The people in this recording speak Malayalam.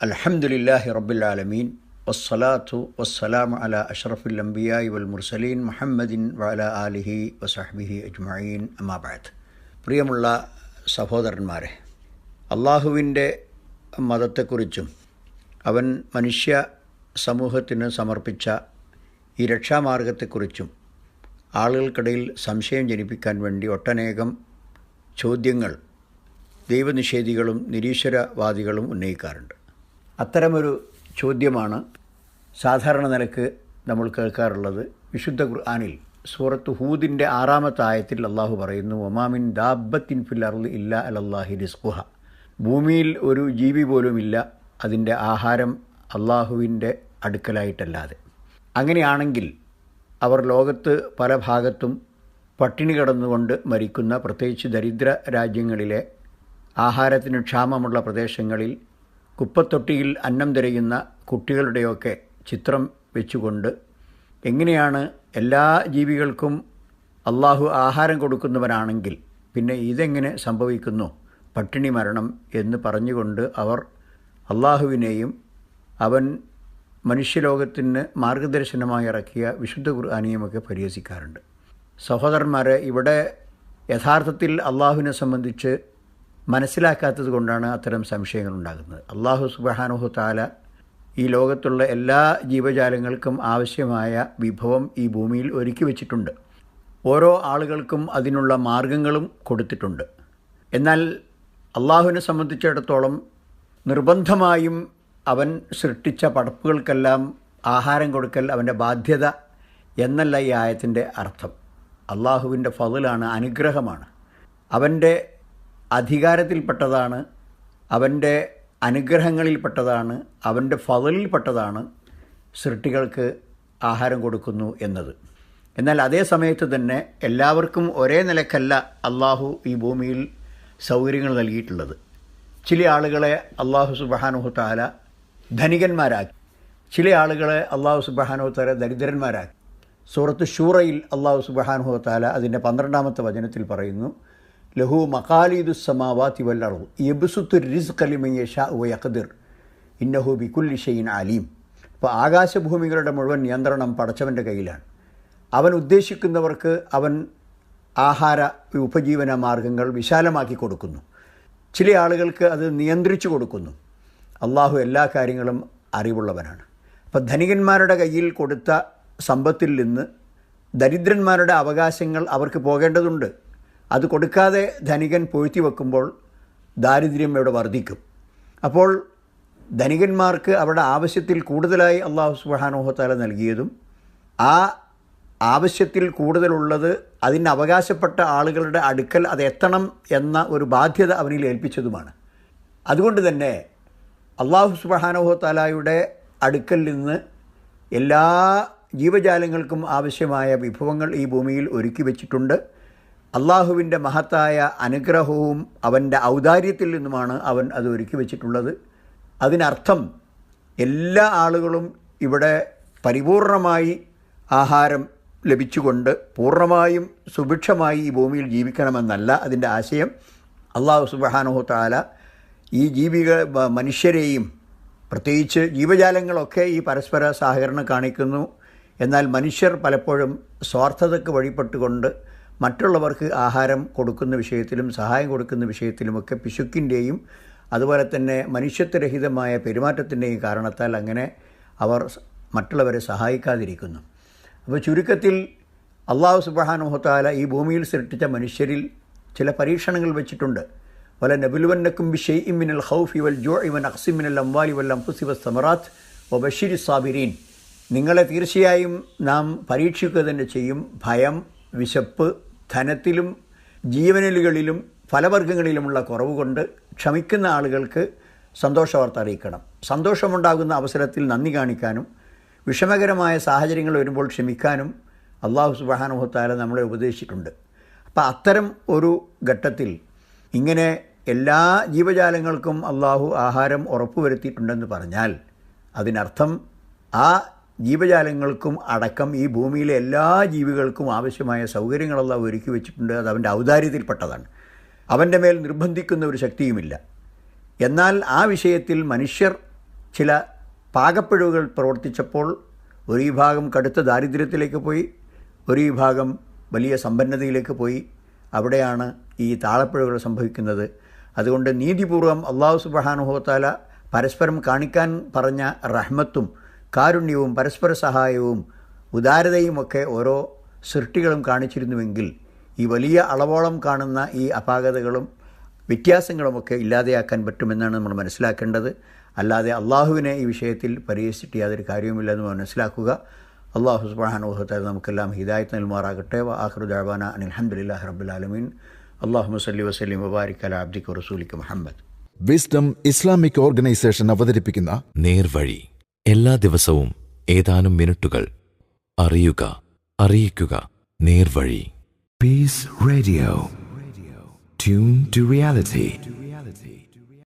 അലഹമുല്ലാഹി റബുലാലമീൻ വസ്സലാത്തു വസ്സലാം അല അഷറഫുൽ അംബിയായി വൽ മുർസലീൻ മുഹമ്മദിൻ വല ആലിഹി വസഹബിഹി അജ്മീൻ അമാബാദ് പ്രിയമുള്ള സഹോദരന്മാരെ അള്ളാഹുവിന്റെ മതത്തെക്കുറിച്ചും അവൻ മനുഷ്യ സമൂഹത്തിന് സമർപ്പിച്ച ഈ രക്ഷാമാർഗത്തെക്കുറിച്ചും ആളുകൾക്കിടയിൽ സംശയം ജനിപ്പിക്കാൻ വേണ്ടി ഒട്ടനേകം ചോദ്യങ്ങൾ ദൈവനിഷേധികളും നിരീശ്വരവാദികളും ഉന്നയിക്കാറുണ്ട്. അത്തരമൊരു ചോദ്യമാണ് സാധാരണ നിലയ്ക്ക് നമ്മൾ കേൾക്കാറുള്ളത്. വിശുദ്ധ ഖുർആാനിൽ സൂറത്ത് ഹൂദിന്റെ ആറാമത്തെ ആയത്തിൽ അള്ളാഹു പറയുന്നു ഒമാമിൻ ദാബത്തിൻ ഫിൽ അർദ് ഇല്ല അലല്ലാഹി റിസ്കുഹ ഭൂമിയിൽ ഒരു ജീവി പോലുമില്ല അതിന്റെ ആഹാരം അള്ളാഹുവിന്റെ അടുക്കലായിട്ടല്ലാതെ. അങ്ങനെയാണെങ്കിൽ അവർ ലോകത്ത് പല ഭാഗത്തും പട്ടിണി കടന്നുകൊണ്ട് മരിക്കുന്ന പ്രത്യേകിച്ച് ദരിദ്ര രാജ്യങ്ങളിലെ ആഹാരത്തിന് ക്ഷാമമുള്ള പ്രദേശങ്ങളിൽ കുപ്പത്തൊട്ടിയിൽ അന്നം തിരയുന്ന കുട്ടികളുടെയൊക്കെ ചിത്രം വെച്ചുകൊണ്ട് എങ്ങനെയാണ് എല്ലാ ജീവികൾക്കും അള്ളാഹു ആഹാരം കൊടുക്കുന്നവനാണെങ്കിൽ പിന്നെ ഇതെങ്ങനെ സംഭവിക്കുന്നു? പട്ടിണി മരണം എന്ന് പറഞ്ഞുകൊണ്ട് അവർ അള്ളാഹുവിനെയും അവൻ മനുഷ്യലോകത്തിന് മാർഗദർശനമായി ഇറക്കിയ വിശുദ്ധ ഖുർആാനിയുമൊക്കെ പരിഹസിക്കാറുണ്ട്. സഹോദരന്മാരെ ഇവിടെ യഥാർത്ഥത്തിൽ അള്ളാഹുവിനെ സംബന്ധിച്ച് മനസ്സിലാക്കാത്തത് കൊണ്ടാണ് അത്തരം സംശയങ്ങൾ ഉണ്ടാകുന്നത്. അള്ളാഹു സുബഹാനുഹു താല ഈ ലോകത്തുള്ള എല്ലാ ജീവജാലങ്ങൾക്കും ആവശ്യമായ വിഭവം ഈ ഭൂമിയിൽ ഒരുക്കി വച്ചിട്ടുണ്ട്. ഓരോ ആളുകൾക്കും അതിനുള്ള മാർഗങ്ങളും കൊടുത്തിട്ടുണ്ട്. എന്നാൽ അള്ളാഹുവിനെ സംബന്ധിച്ചിടത്തോളം നിർബന്ധമായും അവൻ സൃഷ്ടിച്ച പടപ്പുകൾക്കെല്ലാം ആഹാരം കൊടുക്കൽ അവന്റെ ബാധ്യത എന്നല്ല ഈ ആയത്തിന്റെ അർത്ഥം. അള്ളാഹുവിന്റെ ഫതിലാണ് അനുഗ്രഹമാണ്. അവന്റെ അധികാരത്തിൽപ്പെട്ടതാണ് അവന്റെ അനുഗ്രഹങ്ങളിൽപ്പെട്ടതാണ് അവന്റെ ഫതലിൽപ്പെട്ടതാണ് സൃഷ്ടികൾക്ക് ആഹാരം കൊടുക്കുന്നു എന്നത്. എന്നാൽ അതേ സമയത്ത് തന്നെ എല്ലാവർക്കും ഒരേ നിലക്കല്ല അള്ളാഹു ഈ ഭൂമിയിൽ സൗകര്യങ്ങൾ നൽകിയിട്ടുള്ളത്. ചില ആളുകളെ അള്ളാഹു സുബാനുഹു താല ധനികന്മാരാക്കി. ചില ആളുകളെ അള്ളാഹു സുബാനുഹു താല ദരിദ്രന്മാരാക്കി. സൂറത്ത് ഷൂറയിൽ അള്ളാഹു സുബാനുഹു താല അതിന്റെ പന്ത്രണ്ടാമത്തെ വചനത്തിൽ പറയുന്നു ലഹു മക്കാലിദു സമാവാത്തി വല്ലറു യബുസുത്തു റിസ്ഖ കലിമയ്യ ഷാ യഖദിർ. ഇന്നഹു ബിക്കുല്ലി ഷെയ്ൻ അലീം. അപ്പോൾ ആകാശഭൂമികളുടെ മുഴുവൻ നിയന്ത്രണം പടച്ചവന്റെ കയ്യിലാണ്. അവൻ ഉദ്ദേശിക്കുന്നവർക്ക് അവൻ ആഹാര ഉപജീവന മാർഗങ്ങൾ വിശാലമാക്കി കൊടുക്കുന്നു. ചില ആളുകൾക്ക് അത് നിയന്ത്രിച്ചു കൊടുക്കുന്നു. അള്ളാഹു എല്ലാ കാര്യങ്ങളും അറിവുള്ളവനാണ്. അപ്പം ധനികന്മാരുടെ കയ്യിൽ കൊടുത്ത സമ്പത്തിൽ നിന്ന് ദരിദ്രന്മാരുടെ അവകാശങ്ങൾ അവർക്ക് പോകേണ്ടതുണ്ട്. അത് കൊടുക്കാതെ ധനികൻ പൊഴുത്തി വെക്കുമ്പോൾ ദാരിദ്ര്യം ഇവിടെ വർദ്ധിക്കും അപ്പോൾ ധനികന്മാർക്ക് അവരുടെ ആവശ്യത്തിൽ കൂടുതലായി അള്ളാഹു സുബാനോഹത്താല നൽകിയതും ആ ആവശ്യത്തിൽ കൂടുതലുള്ളത് അതിന് അവകാശപ്പെട്ട ആളുകളുടെ അടുക്കൽ അത് എത്തണം എന്ന ഒരു ബാധ്യത അവനിൽ ഏൽപ്പിച്ചതുമാണ്. അതുകൊണ്ട് തന്നെ അള്ളാഹു സുബാനോഹത്താലായുടെ അടുക്കൽ നിന്ന് എല്ലാ ജീവജാലങ്ങൾക്കും ആവശ്യമായ വിഭവങ്ങൾ ഈ ഭൂമിയിൽ ഒരുക്കി വച്ചിട്ടുണ്ട്. അള്ളാഹുവിന്റെ മഹത്തായ അനുഗ്രഹവും അവന്റെ ഔദാര്യത്തിൽ നിന്നുമാണ് അവൻ അത് ഒരുക്കി വച്ചിട്ടുള്ളത്. അതിനർത്ഥം എല്ലാ ആളുകളും ഇവിടെ പരിപൂർണമായി ആഹാരം ലഭിച്ചുകൊണ്ട് പൂർണമായും സുഭിക്ഷമായി ഈ ഭൂമിയിൽ ജീവിക്കണമെന്നല്ല അതിന്റെ ആശയം. അള്ളാഹു സുബാനുഹു താല ഈ ജീവിക മനുഷ്യരെയും പ്രത്യേകിച്ച് ജീവജാലങ്ങളൊക്കെ ഈ പരസ്പര സഹകരണം കാണിക്കുന്നു. എന്നാൽ മനുഷ്യർ പലപ്പോഴും സ്വാർത്ഥതയ്ക്ക് വഴിപ്പെട്ടുകൊണ്ട് മറ്റുള്ളവർക്ക് ആഹാരം കൊടുക്കുന്ന വിഷയത്തിലും സഹായം കൊടുക്കുന്ന വിഷയത്തിലുമൊക്കെ പിശുക്കിന്റെയും അതുപോലെ തന്നെ മനുഷ്യത്വരഹിതമായ പെരുമാറ്റത്തിന്റെയും കാരണത്താൽ അങ്ങനെ അവർ മറ്റുള്ളവരെ സഹായിക്കാതിരിക്കുന്നു. അപ്പോൾ ചുരുക്കത്തിൽ അള്ളാഹു സുബാനുഹത്താല ഈ ഭൂമിയിൽ സൃഷ്ടിച്ച മനുഷ്യരിൽ ചില പരീക്ഷണങ്ങൾ വെച്ചിട്ടുണ്ട്. വല നബുലുവന്നക്കും ബിഷെയ് ഇമിനൽ ഹൗഫി വൽ ജോ ഇവൻ അക്സിമിനൽ അംവാലി വൽ അംഫുസി വ സമറാത്ത് വ ബഷീർ സാബിരീൻ. നിങ്ങളെ തീർച്ചയായും നാം പരീക്ഷിക്കുക തന്നെ ചെയ്യും. ഭയം വിശപ്പ് ധനത്തിലും ജീവനലുകളിലും ഫലവർഗങ്ങളിലുമുള്ള കുറവ് കൊണ്ട് ക്ഷമിക്കുന്ന ആളുകൾക്ക് സന്തോഷവാർത്ത അറിയിക്കണം. സന്തോഷമുണ്ടാകുന്ന അവസരത്തിൽ നന്ദി കാണിക്കാനും വിഷമകരമായ സാഹചര്യങ്ങൾ വരുമ്പോൾ ക്ഷമിക്കാനും അള്ളാഹു സുബാനുഭവത്താല നമ്മളെ ഉപദേശിച്ചിട്ടുണ്ട്. അപ്പം അത്തരം ഒരു ഘട്ടത്തിൽ ഇങ്ങനെ എല്ലാ ജീവജാലങ്ങൾക്കും അള്ളാഹു ആഹാരം ഉറപ്പുവരുത്തിയിട്ടുണ്ടെന്ന് പറഞ്ഞാൽ അതിനർത്ഥം ആ ജീവജാലങ്ങൾക്കും അടക്കം ഈ ഭൂമിയിലെ എല്ലാ ജീവികൾക്കും ആവശ്യമായ സൗകര്യങ്ങളെല്ലാം ഒരുക്കി വെച്ചിട്ടുണ്ട്. അത് അവന്റെ ഔദാര്യത്തിൽപ്പെട്ടതാണ്. അവന്റെ മേൽ നിർബന്ധിക്കുന്ന ഒരു ശക്തിയുമില്ല. എന്നാൽ ആ വിഷയത്തിൽ മനുഷ്യർ ചില പാകപ്പിഴവുകൾ പ്രവർത്തിച്ചപ്പോൾ ഒരു വിഭാഗം കടുത്ത ദാരിദ്ര്യത്തിലേക്ക് പോയി ഒരു വിഭാഗം വലിയ സമ്പന്നതയിലേക്ക് പോയി. അവിടെയാണ് ഈ താളപ്പിഴവുകൾ സംഭവിക്കുന്നത്. അതുകൊണ്ട് നീതിപൂർവം അള്ളാഹു സുബഹാനുഹോത്താല പരസ്പരം കാണിക്കാൻ പറഞ്ഞ റഹ്മത്തും കാരുണ്യവും പരസ്പര സഹായവും ഉദാരതയുമൊക്കെ ഓരോ സൃഷ്ടികളും കാണിച്ചിരുന്നുവെങ്കിൽ ഈ വലിയ അളവോളം കാണുന്ന ഈ അപാകതകളും വ്യത്യാസങ്ങളുമൊക്കെ ഇല്ലാതെയാക്കാൻ പറ്റുമെന്നാണ് നമ്മൾ മനസ്സിലാക്കേണ്ടത്. അല്ലാതെ അള്ളാഹുവിനെ ഈ വിഷയത്തിൽ പരിഹസിച്ചിട്ട് യാതൊരു കാര്യവുമില്ലെന്ന് മനസ്സിലാക്കുക. അള്ളാഹു സുബാനുഭവത്താൽ നമുക്കെല്ലാം ഹിദായത്ത് നൽമാറാകട്ടെ. ആഖിറു ദഅവാന റബുലാലമീൻ അള്ളാഹു സല്ലി വസ്ലിം വബാരിക് അല അബ്ദിക്ക് റസൂലിക്ക് മുഹമ്മദ്. വിസ്ഡം ഇസ്ലാമിക് ഓർഗനൈസേഷൻ അവതരിപ്പിക്കുന്ന നേർവഴി. എല്ലാ ദിവസവും ഏതാനും മിനിറ്റുകൾ അറിയുക അറിയിക്കുക നേർവഴി peace radio tune to reality.